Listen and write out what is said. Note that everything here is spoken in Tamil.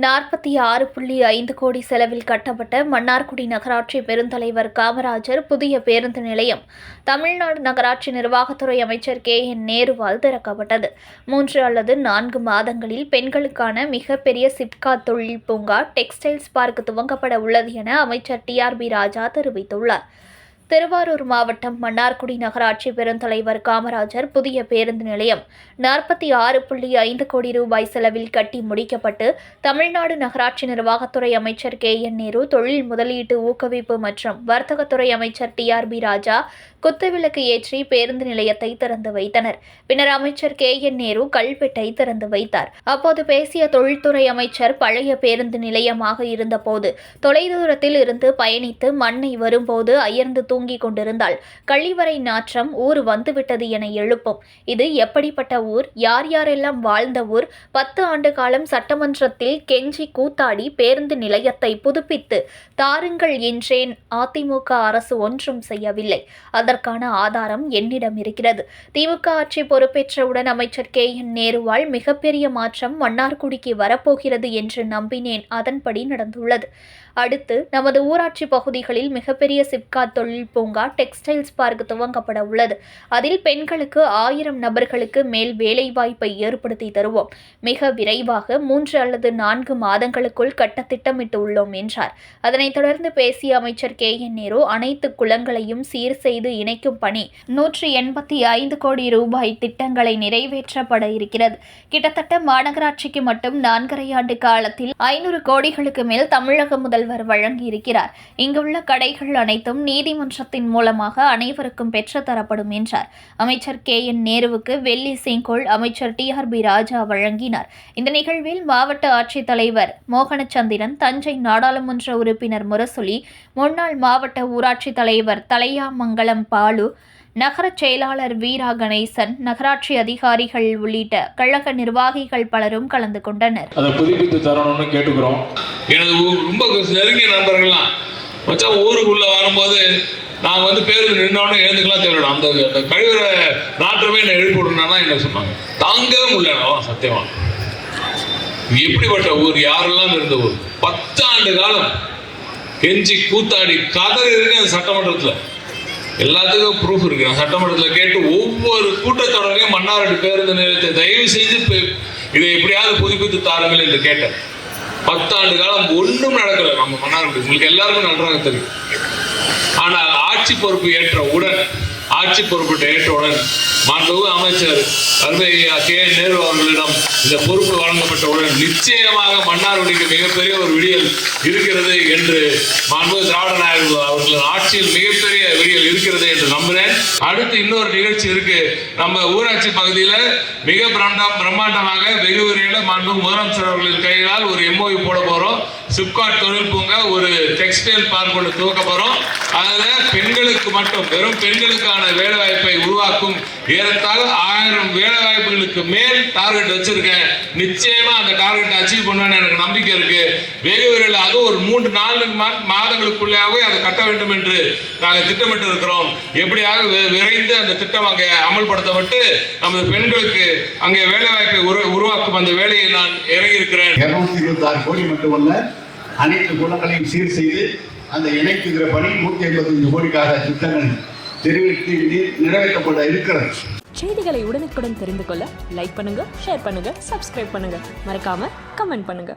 நாற்பத்தி ஆறு புள்ளி ஐந்து கோடி செலவில் கட்டப்பட்ட மன்னார்குடி நகராட்சி பெருந்தலைவர் காமராஜர் புதிய பேருந்து நிலையம். தமிழ்நாடு நகராட்சி நிர்வாகத்துறை அமைச்சர் கே. என். நேருவால் திறக்கப்பட்டது. மூன்று அல்லது நான்கு மாதங்களில் பெண்களுக்கான மிகப்பெரிய சிப்கா தொழில் பூங்கா டெக்ஸ்டைல்ஸ் பார்க் துவங்கப்பட உள்ளது என அமைச்சர் டி. ஆர். பி. ராஜா தெரிவித்துள்ளார். திருவாரூர் மாவட்டம் மன்னார்குடி நகராட்சி பெருந்தலைவர் காமராஜர் புதிய பேருந்து நிலையம் நாற்பத்தி ஆறு புள்ளி ஐந்து கோடி ரூபாய் செலவில் கட்டி முடிக்கப்பட்டு தமிழ்நாடு நகராட்சி நிர்வாகத்துறை அமைச்சர் கே என் நேரு தொழில் முதலீட்டு ஊக்குவிப்பு மற்றும் வர்த்தகத்துறை அமைச்சர் டி ஆர் பி ராஜா குத்துவிளக்கு ஏற்றி பேருந்து நிலையத்தை திறந்து வைத்தனர். பின்னர் அமைச்சர் கே என் நேரு கல்வெட்டை திறந்து வைத்தார். அப்போது பேசிய தொழில்துறை அமைச்சர் பழைய பேருந்து நிலையமாக இருந்தபோது தொலைதூரத்தில் இருந்து பயணித்து மண்ணை வரும்போது அயர்ந்து தூங்கிக் கொண்டிருந்தாள் கழிவறை நாற்றம் ஊர் வந்துவிட்டது என எழுப்பும். இது எப்படிப்பட்ட ஊர்? யார் யாரெல்லாம் வாழ்ந்த ஊர்? பத்து ஆண்டு காலம் சட்டமன்றத்தில் கெஞ்சி கூத்தாடி பேருந்து நிலையத்தை புதுப்பித்து தாருங்கள் என்றேன். அதிமுக அரசு ஒன்றும் செய்யவில்லை. அதற்கான ஆதாரம் என்னிடம் இருக்கிறது. திமுக ஆட்சி பொறுப்பேற்றவுடன் அமைச்சர் கே. என். நேருவால் மிகப்பெரிய மாற்றம் மன்னார்குடிக்கு வரப்போகிறது என்று நம்பினேன். அதன்படி நடந்துள்ளது. அடுத்து நமது ஊராட்சி பகுதிகளில் மிகப்பெரிய சிப்காட் தொழில் பூங்கா டெக்ஸ்டைல்ஸ் பார்க் துவங்கப்பட உள்ளது அதில் பெண்களுக்கு ஆயிரம் நபர்களுக்கு மேல் வேலைவாய்ப்பை ஏற்படுத்தி தருவோம். மிக விரைவாக மூன்று அல்லது நான்கு மாதங்களுக்குள் கட்ட திட்டமிட்டு உள்ளோம் என்றார். அதனைத் தொடர்ந்து பேசிய அமைச்சர் கே. என். நேரு அனைத்து குளங்களையும் சீர் செய்து இணைக்கும் பணி நூற்றி எண்பத்தி ஐந்து கோடி ரூபாய் திட்டங்களை நிறைவேற்றப்பட இருக்கிறது. கிட்டத்தட்ட மாநகராட்சிக்கு மட்டும் நான்கரை ஆண்டு காலத்தில் ஐநூறு கோடிகளுக்கு மேல் தமிழக முதல்வர் வழங்கியிருக்கிறார். இங்குள்ள கடைகள் அனைத்தும் நீதிமன்ற நீதிமன்றத்தின் மூலமாக அனைவருக்கும் பெற்று தரப்படும் என்றார். அமைச்சர் கே. என். நேருவுக்கு வெள்ளி செங்கோல் அமைச்சர் டி. ஆர். பி. ராஜா வழங்கினார். இந்த நிகழ்வில் மாவட்ட ஆட்சித்தலைவர் மோகனச்சந்திரன் தஞ்சை நாடாளுமன்ற உறுப்பினர் முரசொலி முன்னாள் மாவட்ட ஊராட்சி தலைவர் தலையாமங்கலம் பாலு நகர செயலாளர் வீரா கணேசன் நகராட்சி அதிகாரிகள் உள்ளிட்ட கழக நிர்வாகிகள் பலரும் கலந்து கொண்டனர். அதை புதுப்பித்து தரணும்னு கேட்டுக்கிறோம். எனது ரொம்ப நெருங்கிய நண்பர்கள்லாம் மச்சான் ஊருக்குள்ள வரும்போது நாங்கள் வந்து பேருந்து நின்னோன்னு எழுந்துக்கலாம் தேவையிடும் அந்த அந்த கழிவுற நாற்றமே என்னை எழுப்பி விடணும்னா என்ன சொன்னாங்க? தாங்கவே முடியல சத்தியமா. எப்படிப்பட்ட ஊர்? யாரெல்லாம் இருந்த ஊர்? பத்தாண்டு காலம் கெஞ்சி கூத்தாடி கதறி இருக்கு அந்த சட்டமன்றத்தில். எல்லாத்துக்கும் ப்ரூஃப் இருக்கு. நான் சட்டமன்றத்தில் கேட்டு ஒவ்வொரு கூட்டத்தொடரையும் மன்னார்வடி பேருந்து நிலையத்தை தயவு செய்து இதை எப்படியாவது புதுப்பித்து தாருங்கள் என்று கேட்டேன். பத்தாண்டு காலம் ஒன்றும் நடக்கல. நம்ம மன்னார்வடி உங்களுக்கு எல்லாருக்கும் நன்றாக தெரியும். ஆனால் ஆட்சி பொறுப்பு ஏற்ற உடன் ஆட்சி பொறுப்பு ஏற்றவுடன் மாண்புமிகு அமைச்சர் அருமை கே. நேரு அவர்களிடம் இந்த பொறுப்பு வழங்கப்பட்டவுடன் நிச்சயமாக மன்னார்குடிக்கு மிகப்பெரிய ஒரு விடியல் இருக்கிறது என்று மாண்புமிகு திராவிட நாயகர் அவர்களின் ஆட்சியில் மிகப்பெரிய விடியல் இருக்கிறது என்று நம்புகிறேன். அடுத்து இன்னொரு நிகழ்ச்சி இருக்கு. நம்ம ஊராட்சி பகுதியில் மிக பிரம்மாண்டம் பிரம்மாண்டமாக வெகு விரைவில் மாண்புமிகு முதலமைச்சர் அவர்களின் கையால் ஒரு எம்ஓவி போட போகிறோம் சிப்காட் தொழில் பூங்கா ஒரு டெக்ஸ்டைல் பார்க் ஒன்று துவக்க போகிறோம் அதில் பெண்களுக்கு மட்டும் வெறும் பெண்களுக்கான வேலை வாய்ப்பை உருவாக்கும் ஏறத்தாழ ஆயிரம் வேலை வாய்ப்புகளுக்கு மேல் டார்கெட் வச்சிருக்கேன். நிச்சயமா அந்த டார்கெட் அச்சீவ் பண்ணுவேன்னு எனக்கு நம்பிக்கை இருக்கு. வெகு விரைவில் அது ஒரு மூன்று நாலு மா- மாதங்களுக்குள்ளாகவே அதை கட்ட வேண்டும் என்று நாங்கள் திட்டமிட்டு இருக்கிறோம் எப்படியாக விரைந்து அந்த திட்டம் அங்கே அமல்படுத்தப்பட்டு நமது பெண்களுக்கு அங்கே வேலை வாய்ப்பை உருவாக்கும் அந்த வேலையை நான் இறங்கி இருக்கிறேன் இருநூத்தி இருபத்தி ஆறு கோடி மட்டுமல்ல அனைத்து குணங்களையும் சீர் செய்து அந்த இணைக்குகிற பணி நூற்றி ஐம்பத்தஞ்சு கோடிக்காக திட்டங்கள் தெரிவித்து நிறைவேற்றப்பட இருக்கிறது. செய்திகளை உடனுக்குடன் தெரிந்து கொள்ள லைக் பண்ணுங்க ஷேர் பண்ணுங்க சப்ஸ்கிரைப் பண்ணுங்க. மறக்காம கமெண்ட் பண்ணுங்க.